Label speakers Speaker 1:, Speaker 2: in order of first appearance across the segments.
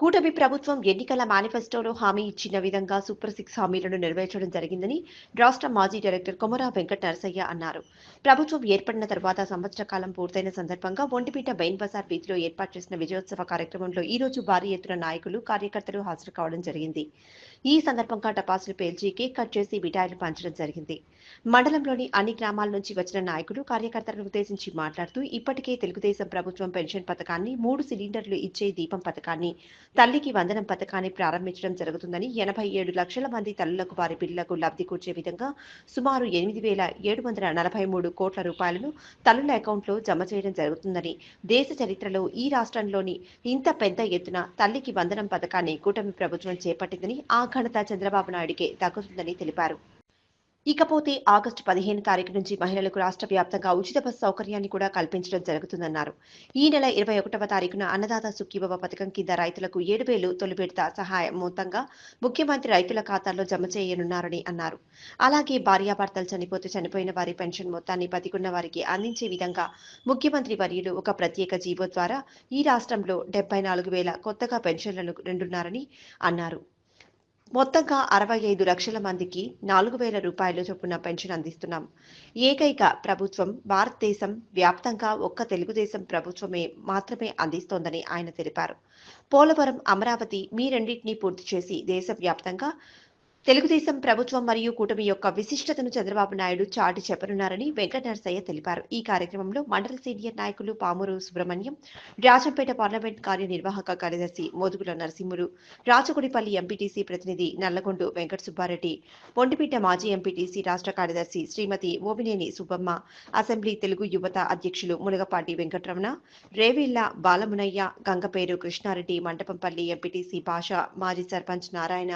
Speaker 1: కూటమి ప్రభుత్వం ఎన్నికల మేనిఫెస్టోలో హామీ ఇచ్చిన విధంగా సూపర్ సిక్స్ హామీలను నెరవేర్చడం జరిగిందని రాష్ట్ర మాజీ డైరెక్టర్ కొమరా వెంకట నరసయ్య అన్నారు. ప్రభుత్వం ఏర్పడిన తర్వాత సంవత్సర కాలం పూర్తయిన సందర్భంగా ఒంటిపీట బైన్ బజార్ వీధిలో ఏర్పాటు చేసిన విజయోత్సవ కార్యక్రమంలో ఈ రోజు భారీ ఎత్తున నాయకులు కార్యకర్తలు హాజరు కావడం జరిగింది. ఈ సందర్భంగా టపాసులు పేల్చి కేక్ కట్ చేసి మిఠాయిలు పంచడం జరిగింది. మండలంలోని అన్ని గ్రామాల నుంచి వచ్చిన నాయకులు కార్యకర్తలను ఉద్దేశించి మాట్లాడుతూ ఇప్పటికే తెలుగుదేశం ప్రభుత్వం పెన్షన్ పథకాన్ని మూడు సిలిండర్లు ఇచ్చే దీపం పథకాన్ని తల్లికి వందనం పథకాన్ని ప్రారంభించడం జరుగుతుందని ఎనభై ఏడు లక్షల మంది తల్లులకు వారి పిల్లలకు లబ్ధి కూర్చే విధంగా సుమారు ఎనిమిది వేల ఏడు వందల నలభై మూడు కోట్ల రూపాయలను తల్లుల అకౌంట్లో జమ చేయడం జరుగుతుందని దేశ చరిత్రలో ఈ రాష్ట్రంలోని ఇంత పెద్ద ఎత్తున తల్లికి వందనం పథకాన్ని కూటమి ప్రభుత్వం చేపట్టిందని ఆ ఘనత చంద్రబాబు నాయుడికే దక్కుతుందని తెలిపారు. ఇకపోతే ఆగస్టు పదిహేను తారీఖు నుంచి మహిళలకు రాష్ట్ర వ్యాప్తంగా ఉచిత బస్సు సౌకర్యాన్ని కూడా కల్పించడం జరుగుతుందన్నారు. ఈ నెల ఇరవై ఒకటవ తారీఖున అన్నదాత సుఖీభవ పథకం కింద రైతులకు ఏడు వేలు తొలి విడత సహాయం మొత్తంగా ముఖ్యమంత్రి రైతుల ఖాతాల్లో జమ చేయనున్నారని అన్నారు. అలాగే భార్యాభర్తలు చనిపోతే చనిపోయిన వారి పెన్షన్ మొత్తాన్ని బతికున్న వారికి అందించే విధంగా ముఖ్యమంత్రి వర్యులు ఒక ప్రత్యేక జీవో ద్వారా ఈ రాష్ట్రంలో డెబ్బై నాలుగు వేల కొత్తగా పెన్షన్లను రెండున్నారని అన్నారు. మొత్తంగా అరవై ఐదు లక్షల మందికి నాలుగు వేల రూపాయల చొప్పున పెన్షన్ అందిస్తున్నాం. ఏకైక ప్రభుత్వం భారతదేశం వ్యాప్తంగా ఒక్క తెలుగుదేశం ప్రభుత్వమే మాత్రమే అందిస్తోందని ఆయన తెలిపారు. పోలవరం అమరావతి మీ రెండింటినీ పూర్తి చేసి దేశవ్యాప్తంగా తెలుగుదేశం ప్రభుత్వం మరియు కూటమి యొక్క విశిష్టతను చంద్రబాబు నాయుడు చాటి చెప్పనున్నారని వెంకట నరసయ్య తెలిపారు. ఈ కార్యక్రమంలో మండల సీనియర్ నాయకులు పామూరు సుబ్రహ్మణ్యం రాజంపేట పార్లమెంట్ కార్యనిర్వాహక కార్యదర్శి మోదుగుల నరసింహులు రాచగుడిపల్లి ఎంపీటీసీ ప్రతినిధి నల్లగొండు వెంకట సుబ్బారెడ్డి పొండిపీట మాజీ ఎంపీటీసీ రాష్ట్ర కార్యదర్శి శ్రీమతి ఓబినేని సుబ్బమ్మ అసెంబ్లీ తెలుగు యువత అధ్యక్షులు మునగపాటి వెంకటరమణ రేవిళ్ళ బాలమునయ్య గంగపేరు కృష్ణారెడ్డి మంటపంపల్లి ఎంపీటీసీ భాష మాజీ సర్పంచ్ నారాయణ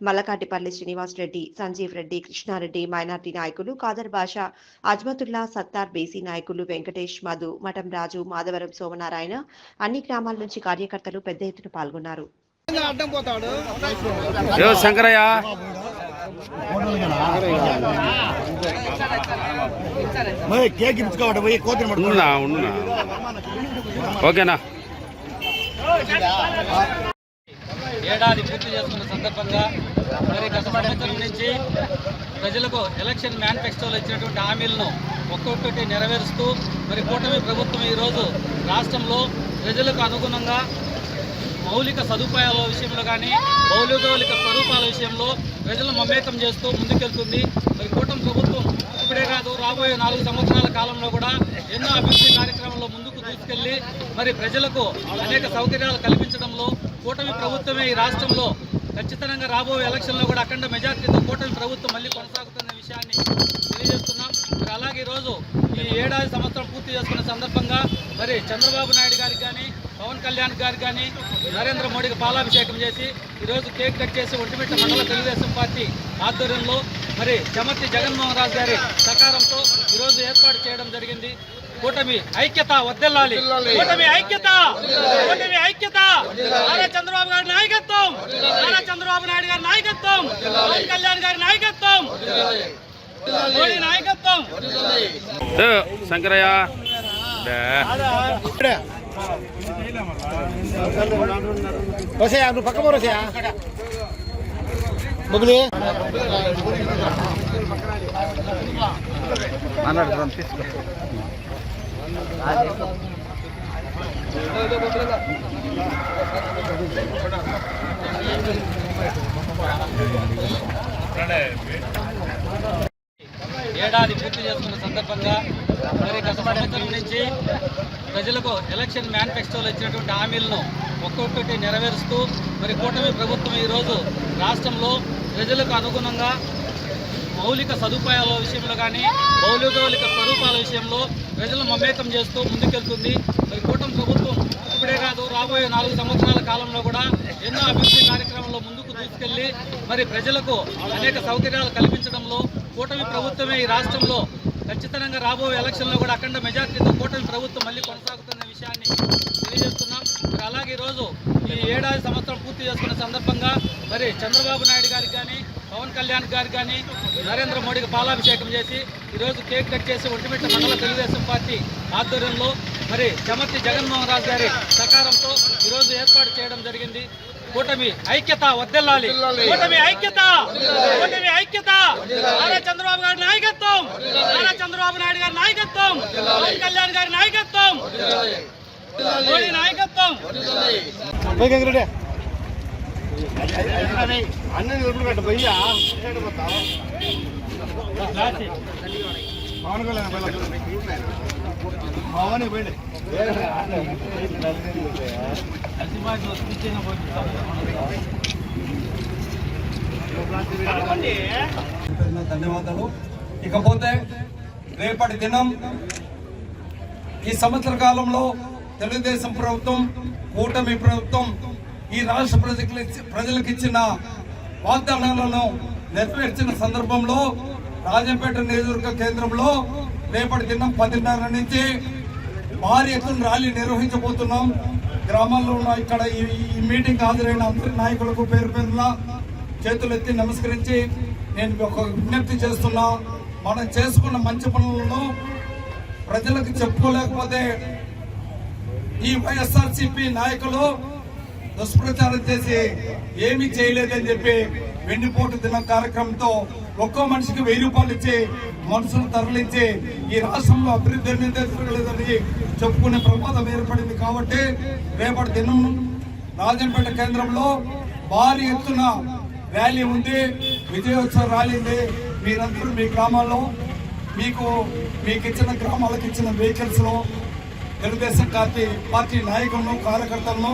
Speaker 1: మల్లకాటిపల్లి శ్రీనివాస్ రెడ్డి సంజీవ్ రెడ్డి కృష్ణారెడ్డి మైనార్టీ నాయకులు కాదర్ భాష అజ్మతుల్లా సత్తార్ బేసీ నాయకులు వెంకటేష్ మధు మఠం రాజు మాధవరం సోమనారాయణ అన్ని గ్రామాల నుంచి కార్యకర్తలు పెద్ద ఎత్తున పాల్గొన్నారు.
Speaker 2: ఓకేనా?
Speaker 3: ఏడాది పూర్తి చేసుకున్న సందర్భంగా మరి గత సంవత్సరం నుంచి ప్రజలకు ఎలక్షన్ మేనిఫెస్టోలో ఇచ్చినటువంటి హామీలను ఒక్కొక్కటి నెరవేరుస్తూ మరి కూటమి ప్రభుత్వం ఈరోజు రాష్ట్రంలో ప్రజలకు అనుగుణంగా మౌలిక సదుపాయాల విషయంలో కానీ మౌలిక స్వరూపాల విషయంలో ప్రజలను మమేకం చేస్తూ ముందుకెళ్తుంది. మరి కూటమి ప్రభుత్వం ఇప్పుడే కాదు రాబోయే నాలుగు సంవత్సరాల కాలంలో కూడా ఎన్నో అభివృద్ధి కార్యక్రమాల్లో ముందుకు తీసుకెళ్ళి మరి ప్రజలకు అనేక సౌకర్యాలు కల్పించడంలో కూటమి ప్రభుత్వమే ఈ రాష్ట్రంలో ఖచ్చితంగా రాబోయే ఎలక్షన్లో కూడా అఖండ మెజార్టీతో కూటమి ప్రభుత్వం మళ్ళీ కొనసాగుతున్న విషయాన్ని తెలియజేస్తున్నాం. మరి అలాగే ఈరోజు ఈ ఏడాది సంవత్సరం పూర్తి చేసుకున్న సందర్భంగా మరి చంద్రబాబు నాయుడు గారికి కానీ పవన్ కళ్యాణ్ గారికి కానీ నరేంద్ర మోడీకి పాలాభిషేకం చేసి ఈరోజు కేక్ కట్ చేసి ఒంటిమిట్ల మండల తెలుగుదేశం పార్టీ ఆధ్వర్యంలో మరి చమర్తి జగన్మోహన్ రాజు గారి సహకారంతో ఈరోజు ఏర్పాటు చేయడం జరిగింది. కూటమి ఐక్యత వర్దెల్లాలి కూటమి ఐక్యత కూటమి ఐక్యత. నారా చంద్రబాబు గారి నాయకత్వం. నారా చంద్రబాబు నాయుడు గారి నాయకత్వం. పవన్ కళ్యాణ్ గారి నాయకత్వం. మోడీ నాయకత్వం.
Speaker 2: శంకరయ్య.
Speaker 4: వసయా నువ్వు పక్క పోరసయా బొగులి
Speaker 3: ఏడాది పూర్తి చేసుకున్న సందర్భంగా మరి గత సంవత్సరం నుంచి ప్రజలకు ఎలక్షన్ మేనిఫెస్టోలో ఇచ్చినటువంటి హామీలను ఒక్కొక్కటి నెరవేరుస్తూ మరి కూటమి ప్రభుత్వం ఈరోజు రాష్ట్రంలో ప్రజలకు అనుగుణంగా మౌలిక సదుపాయాల విషయంలో కానీ మౌలిక స్వరూపాల విషయంలో ప్రజలను మమేకం చేస్తూ ముందుకెళ్తుంది. మరి కూటమి ప్రభుత్వం ఇప్పుడే కాదు రాబోయే నాలుగు సంవత్సరాల కాలంలో కూడా ఎన్నో అభివృద్ధి కార్యక్రమాల్లో ముందుకు తీసుకెళ్ళి మరి ప్రజలకు అనేక సౌకర్యాలు కల్పించడంలో కూటమి ప్రభుత్వమే ఈ రాష్ట్రంలో ఖచ్చితంగా రాబోయే ఎలక్షన్లో కూడా అఖండ మెజార్టీతో కూటమి ప్రభుత్వం మళ్ళీ కొనసాగుతున్న విషయాన్ని తెలియజేస్తున్నాం. మరి అలాగే ఈరోజు ఈ ఏడాది సంవత్సరం పూర్తి చేసుకున్న సందర్భంగా మరి చంద్రబాబు నాయుడు గారికి కానీ పవన్ కళ్యాణ్ గారు కానీ నరేంద్ర మోడీకి పాలాభిషేకం చేసి ఈరోజు కేక్ కట్ చేసి ఒంటిమిట్ట మండల తెలుగుదేశం పార్టీ ఆధ్వర్యంలో మరి చమర్తి జగన్మోహన్ రాజు గారి సహకారంతో ఈరోజు ఏర్పాటు చేయడం జరిగింది. కూటమి ఐక్యత వర్దెల్లాలి. కూటమి ఐక్యత. కూటమి ఐక్యత. నారా చంద్రబాబు గారి నాయకత్వం. నారా చంద్రబాబు నాయుడు గారి నాయకత్వం. పవన్ కళ్యాణ్ గారి నాయకత్వం. మోడీ నాయకత్వం.
Speaker 4: అన్నీ నిలబడి భయ్యా పవన్ కళ్యాణ్ పవన్ పోయింది
Speaker 5: ధన్యవాదాలు. ఇకపోతే రేపటి దినం ఈ సంవత్సర కాలంలో తెలుగుదేశం ప్రభుత్వం కూటమి ప్రభుత్వం ఈ రాష్ట్ర ప్రజలకు ఇచ్చి- ప్రజలకు ఇచ్చిన వాగ్దానాలను నెరవేర్చిన సందర్భంలో రాజంపేట నియోజకవర్గ కేంద్రంలో రేపటి దినం పదిన్నర నుంచి భారీ ఎత్తున ర్యాలీ నిర్వహించబోతున్నాం. గ్రామాల్లో ఉన్న ఇక్కడ ఈ- ఈ మీటింగ్ హాజరైన అందరి నాయకులకు పేరు పేరున చేతులెత్తి నమస్కరించి నేను ఒక విజ్ఞప్తి చేస్తున్నా. మనం చేసుకున్న మంచి పనులను ప్రజలకు చెప్పుకోలేకపోతే ఈ వైఎస్ఆర్సీపీ నాయకులు దుష్ప్రచారం చేసి ఏమీ చేయలేదని చెప్పి వెండిపోటు దినం కార్యక్రమంతో ఒక్కో మనిషికి వెయ్యి రూపాయలు ఇచ్చి మనుషులు తరలించి ఈ రాష్ట్రంలో అభివృద్ధి అనేది చెప్పుకునే ప్రమాదం ఏర్పడింది కాబట్టి రేపటి దినం రాజంపేట కేంద్రంలో భారీ ఎత్తున ర్యాలీ ఉంది. విజయోత్సవ ర్యాలీ ఉంది. మీరందరూ మీ గ్రామాల్లో మీకు మీకు ఇచ్చిన గ్రామాలకు ఇచ్చిన వెహికల్స్లో తెలుగుదేశం పార్టీ పార్టీ నాయకులను కార్యకర్తలను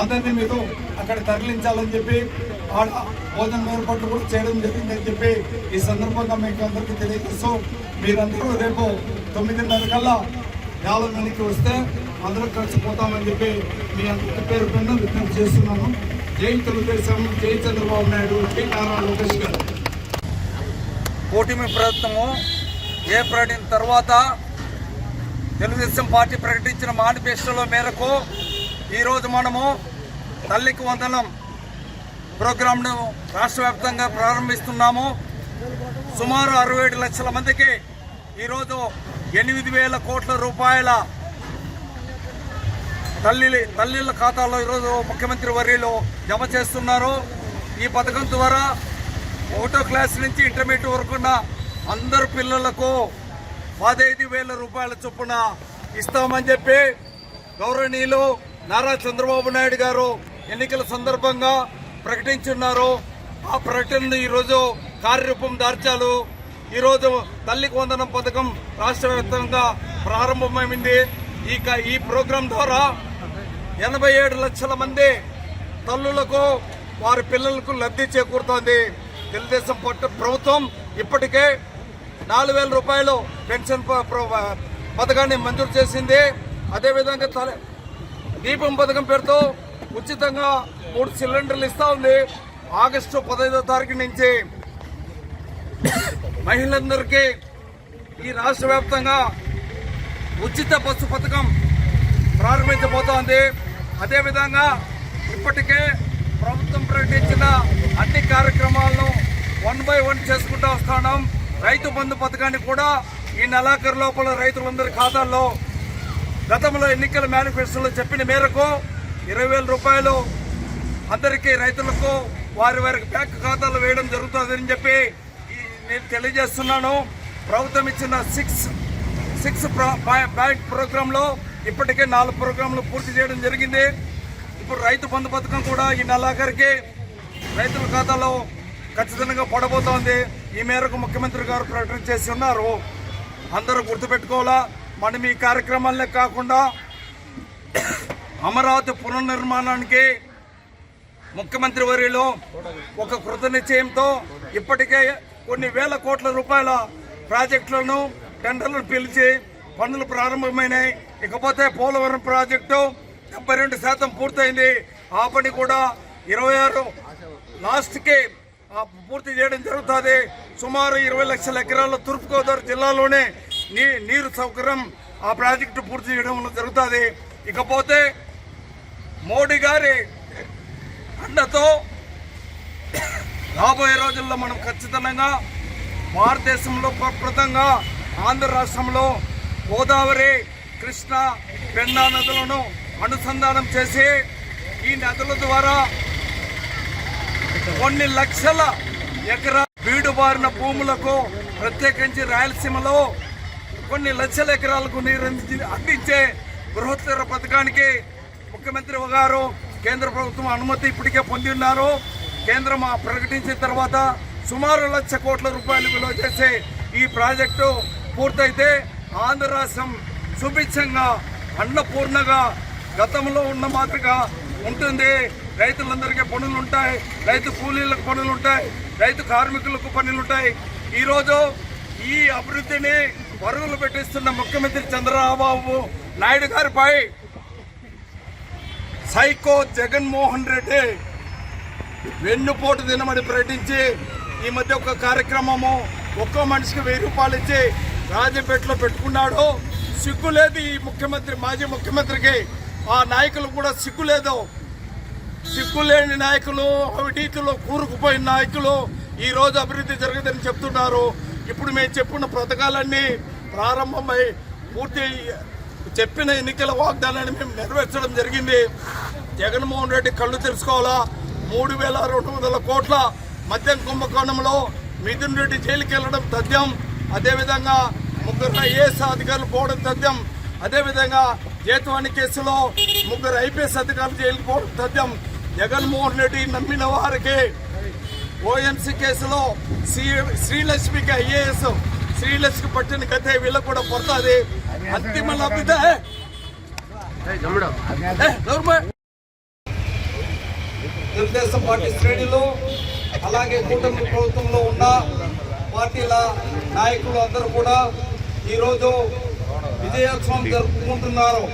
Speaker 5: అందరినీ మీరు అక్కడ తరలించాలని చెప్పి ఆడ భోజనం ఏర్పాట్లు కూడా చేయడం జరిగిందని చెప్పి ఈ సందర్భంగా మీకు అందరికీ తెలియజేస్తూ మీరందరూ రేపు తొమ్మిదిన్నర కల్లా యాలకి వస్తే అందరూ కలిసిపోతామని చెప్పి మీ అందరికీ పేరు పైన విజ్ఞప్తి చేస్తున్నాను. జై తెలుగుదేశం జై చంద్రబాబు నాయుడు జై నారా లోకేష్ గారు. కూటమి ప్రభుత్వము ఏర్పడిన తర్వాత తెలుగుదేశం పార్టీ ప్రకటించిన మేనిఫెస్టోలో మేరకు ఈరోజు మనము తల్లికి వందనం ప్రోగ్రాంను రాష్ట్ర వ్యాప్తంగా ప్రారంభిస్తున్నాము. సుమారు అరవై ఏడు లక్షల మందికి ఈరోజు ఎనిమిది వేల కోట్ల రూపాయల తల్లి తల్లిళ్ళ ఖాతాలో ఈరోజు ముఖ్యమంత్రి వర్యలో జమ చేస్తున్నారు. ఈ పథకం ద్వారా ఒకటో క్లాస్ నుంచి ఇంటర్మీడియట్ వరకున్న అందరు పిల్లలకు పదహైదు వేల రూపాయల చొప్పున ఇస్తామని చెప్పి గౌరవనీయులు నారా చంద్రబాబు నాయుడు గారు ఎన్నికల సందర్భంగా ప్రకటించున్నారు. ఆ ప్రకటనను ఈరోజు కార్యరూపం దార్చాలు. ఈరోజు తల్లికి వందనం పథకం రాష్ట్ర వ్యాప్తంగా ప్రారంభమైంది. ఈ క- ఈ ప్రోగ్రాం ద్వారా ఎనభై ఏడు లక్షల మంది తల్లులకు వారి పిల్లలకు లబ్ధి చేకూరుతోంది. తెలుగుదేశం ప్రభుత్వం ఇప్పటికే నాలుగు వేల రూపాయలు పెన్షన్ ప- ప్ర- పథకాన్ని మంజూరు చేసింది. అదేవిధంగా తల దీపం పథకం పేరుతో ఉచితంగా మూడు సిలిండర్లు ఇస్తా ఉంది. ఆగస్టు పదహైదో తారీఖు నుంచి మహిళలందరికీ ఈ రాష్ట్ర వ్యాప్తంగా ఉచిత బస్సు పథకం ప్రారంభించబోతోంది. అదేవిధంగా ఇప్పటికే ప్రభుత్వం ప్రకటించిన అన్ని కార్యక్రమాలను వన్ బై వన్ చేసుకుంటూ వస్తున్నాం రైతు బంధు పథకాన్ని కూడా ఈ నెలాఖరు లోపల రైతులందరి ఖాతాల్లో గతంలో ఎన్నికల మేనిఫెస్టోలో చెప్పిన మేరకు ఇరవై వేల రూపాయలు అందరికీ రైతులకు వారి వారికి బ్యాంక్ ఖాతాలు వేయడం జరుగుతుందని చెప్పి నేను తెలియజేస్తున్నాను. ప్రభుత్వం ఇచ్చిన సిక్స్ సిక్స్ బ్యాంక్ ప్రోగ్రాంలో ఇప్పటికే నాలుగు ప్రోగ్రాంలు పూర్తి చేయడం జరిగింది. ఇప్పుడు రైతు బంధు పథకం కూడా ఈ నెలాఖరికి రైతుల ఖాతాలో ఖచ్చితంగా పడబోతోంది. ఈ మేరకు ముఖ్యమంత్రి గారు ప్రకటన చేసి ఉన్నారు. అందరూ గుర్తుపెట్టుకోవాలా మనం ఈ కార్యక్రమాలనే కాకుండా అమరావతి పునర్నిర్మాణానికి ముఖ్యమంత్రి వర్యులు ఒక కృత నిశ్చయంతో ఇప్పటికే కొన్ని వేల కోట్ల రూపాయల ప్రాజెక్టులను టెండర్లను పిలిచి పనులు ప్రారంభమైనాయి. ఇకపోతే పోలవరం ప్రాజెక్టు డెబ్బై రెండు శాతం పూర్తయింది. ఆ పని కూడా ఇరవై ఆరు లాస్ట్కి పూర్తి చేయడం జరుగుతుంది. సుమారు ఇరవై లక్షల ఎకరాల తూర్పుగోదావరి జిల్లాలోనే నీ నీరు సౌకర్యం ఆ ప్రాజెక్టు పూర్తి చేయడం జరుగుతుంది. ఇకపోతే మోడీ గారి అండతో రాబోయే రోజుల్లో మనం ఖచ్చితంగా భారతదేశంలో ప్రప్రదంగా ఆంధ్ర రాష్ట్రంలో గోదావరి కృష్ణ పెన్నా నదులను అనుసంధానం చేసి ఈ నదుల ద్వారా కొన్ని లక్షల ఎకరా బీడుబారిన భూములకు ప్రత్యేకించి రాయలసీమలో కొన్ని లక్షల ఎకరాలకు నీరు అందించి- అందించే బృహత్తర పథకానికి ముఖ్యమంత్రి గారు కేంద్ర ప్రభుత్వం అనుమతి ఇప్పటికే పొంది ఉన్నారు. కేంద్రం ప్రకటించిన తర్వాత సుమారు లక్ష కోట్ల రూపాయలు విలువ చేసే ఈ ప్రాజెక్టు పూర్తయితే ఆంధ్ర రాష్ట్రం సుభిక్షంగా అన్నపూర్ణగా గతంలో ఉన్న మాదిరిగా ఉంటుంది. రైతులందరికీ పనులు ఉంటాయి రైతు కూలీలకు పనులు ఉంటాయి రైతు కార్మికులకు పనులు ఉంటాయి. ఈరోజు ఈ అభివృద్ధిని పరుగులు పెట్టిస్తున్న ముఖ్యమంత్రి చంద్రబాబు నాయుడు గారిపై సైకో జగన్మోహన్ రెడ్డి వెన్నుపోటు దినమని ప్రకటించి ఈ మధ్య ఒక కార్యక్రమము ఒక్కో మనిషికి వెయ్యి రూపాయలు ఇచ్చి రాజపేటలో పెట్టుకున్నాడు. సిగ్గు లేదు ఈ ముఖ్యమంత్రి మాజీ ముఖ్యమంత్రికి. ఆ నాయకులు కూడా సిగ్గు లేదు సిగ్గులేని నాయకులు అవినీతిలో కూరుకుపోయిన నాయకులు ఈ రోజు అభివృద్ధి జరగదని చెప్తున్నారు. ఇప్పుడు మేము చెప్పిన పథకాలన్నీ ప్రారంభమై పూర్తి చెప్పిన ఎన్నికల వాగ్దానాన్ని మేము నెరవేర్చడం జరిగింది. జగన్మోహన్ రెడ్డి కళ్ళు తెలుసుకోవాలా మూడు వేల రెండు వందల కోట్ల మద్యం కుంభకోణంలో మిథున్ రెడ్డి జైలుకి వెళ్ళడం తథ్యం. అదేవిధంగా ముగ్గురు ఐఏఎస్ అధికారులు పోవడం తథ్యం. అదేవిధంగా జేతువాణి కేసులో ముగ్గురు ఐపీఎస్ అధికారులు జైలుకు పోవడం తథ్యం. జగన్మోహన్ రెడ్డి నమ్మిన వారికి ఓఎన్సీ కేసులో శ్రీ శ్రీలక్ష్మికి ఐఏఎస్ శ్రీలక్ష్మికి పట్టిన కథే వీళ్ళకు కూడా పడుతుంది. అంతిమ నోర్మా. తెలుగుదేశం పార్టీ శ్రేణులు అలాగే కూటమి ప్రభుత్వంలో ఉన్న పార్టీల నాయకులు అందరూ కూడా ఈరోజు విజయోత్సవం జరుపుకుంటున్నారు.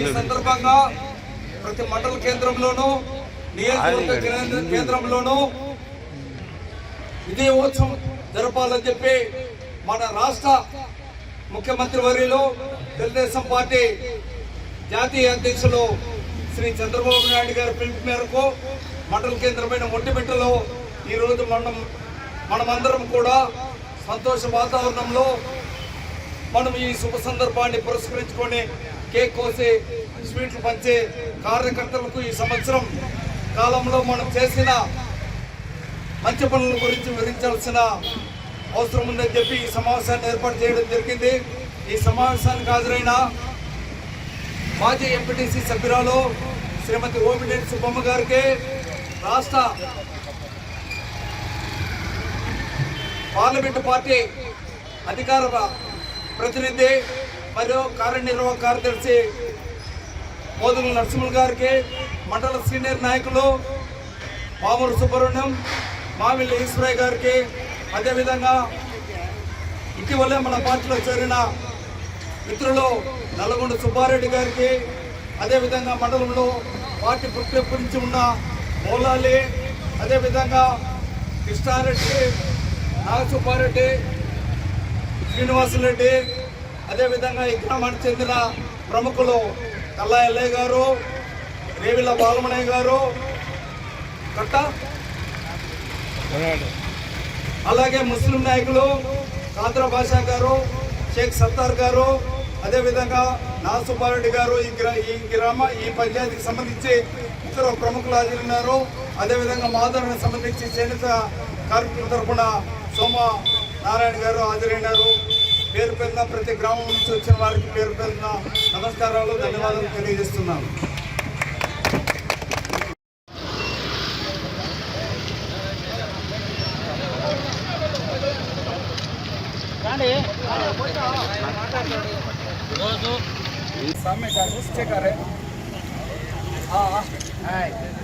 Speaker 5: ఈ సందర్భంగా ప్రతి మండల కేంద్రంలోనూ నియోజకవర్గ కేంద్ర- కేంద్రంలోనూ విజయోత్సవం జరపాలని చెప్పి మన రాష్ట్ర ముఖ్యమంత్రి వర్యులు తెలుగుదేశం పార్టీ జాతీయ అధ్యక్షులు శ్రీ చంద్రబాబు నాయుడు గారి పిలుపు మేరకు మండల కేంద్రమైన మొట్టిమిట్టలో ఈరోజు మనం మనమందరం కూడా సంతోష వాతావరణంలో మనం ఈ శుభ సందర్భాన్ని పురస్కరించుకొని కేక్ కోసి స్వీట్లు పంచే కార్యకర్తలకు ఈ సంవత్సరం కాలంలో మనం చేసిన మంచి పనుల గురించి వివరించాల్సిన అవసరం ఉందని చెప్పి ఈ సమావేశాన్ని ఏర్పాటు చేయడం జరిగింది. ఈ సమావేశానికి హాజరైన మాజీ ఎంపీటీసీ సభ్యురాలు శ్రీమతి ఓమినేని సుబ్బమ్మ గారికి రాష్ట్ర పార్లమెంటు పార్టీ అధికార ప్రతినిధి మరియు కార్యనిర్వాహక కార్యదర్శి మోదుల నరసింహులు గారికి మండల సీనియర్ నాయకులు మామూలు సుబ్రహ్మణ్యం మామిళ్ళ ఈశ్వరయ్య గారికి అదేవిధంగా ఇటీవలే మన పార్టీలో చేరిన మిత్రులు నల్లగొండ సుబ్బారెడ్డి గారికి అదేవిధంగా మండలంలో పార్టీ పుట్టించి ఉన్న మౌలాలి అదేవిధంగా కృష్ణారెడ్డి నాగసుబ్బారెడ్డి శ్రీనివాసరెడ్డి అదేవిధంగా ఈ గ్రామానికి చెందిన ప్రముఖులు కల్లా ఎల్లయ్య గారు రేవిల్ల బాలమణయ్య గారు. కట్ట. అలాగే ముస్లిం నాయకులు కాంద్ర భాషా గారు షేక్ సత్తార్ గారు అదేవిధంగా నాసుబ్బారెడ్డి గారు ఈ గ్రా ఈ గ్రామ ఈ పంచాయతీకి సంబంధించి ఇతర ప్రముఖులు హాజరున్నారు. అదేవిధంగా మాధవరికి సంబంధించి చేనేత కార్మికుల తరపున సోమ నారాయణ గారు హాజరైనారు. పేరు పేరున ప్రతి గ్రామం నుంచి వచ్చిన వారికి పేరు పేరున నమస్కారాలు ధన్యవాదాలు తెలియజేస్తున్నాను. सामने का है हाँ हाँ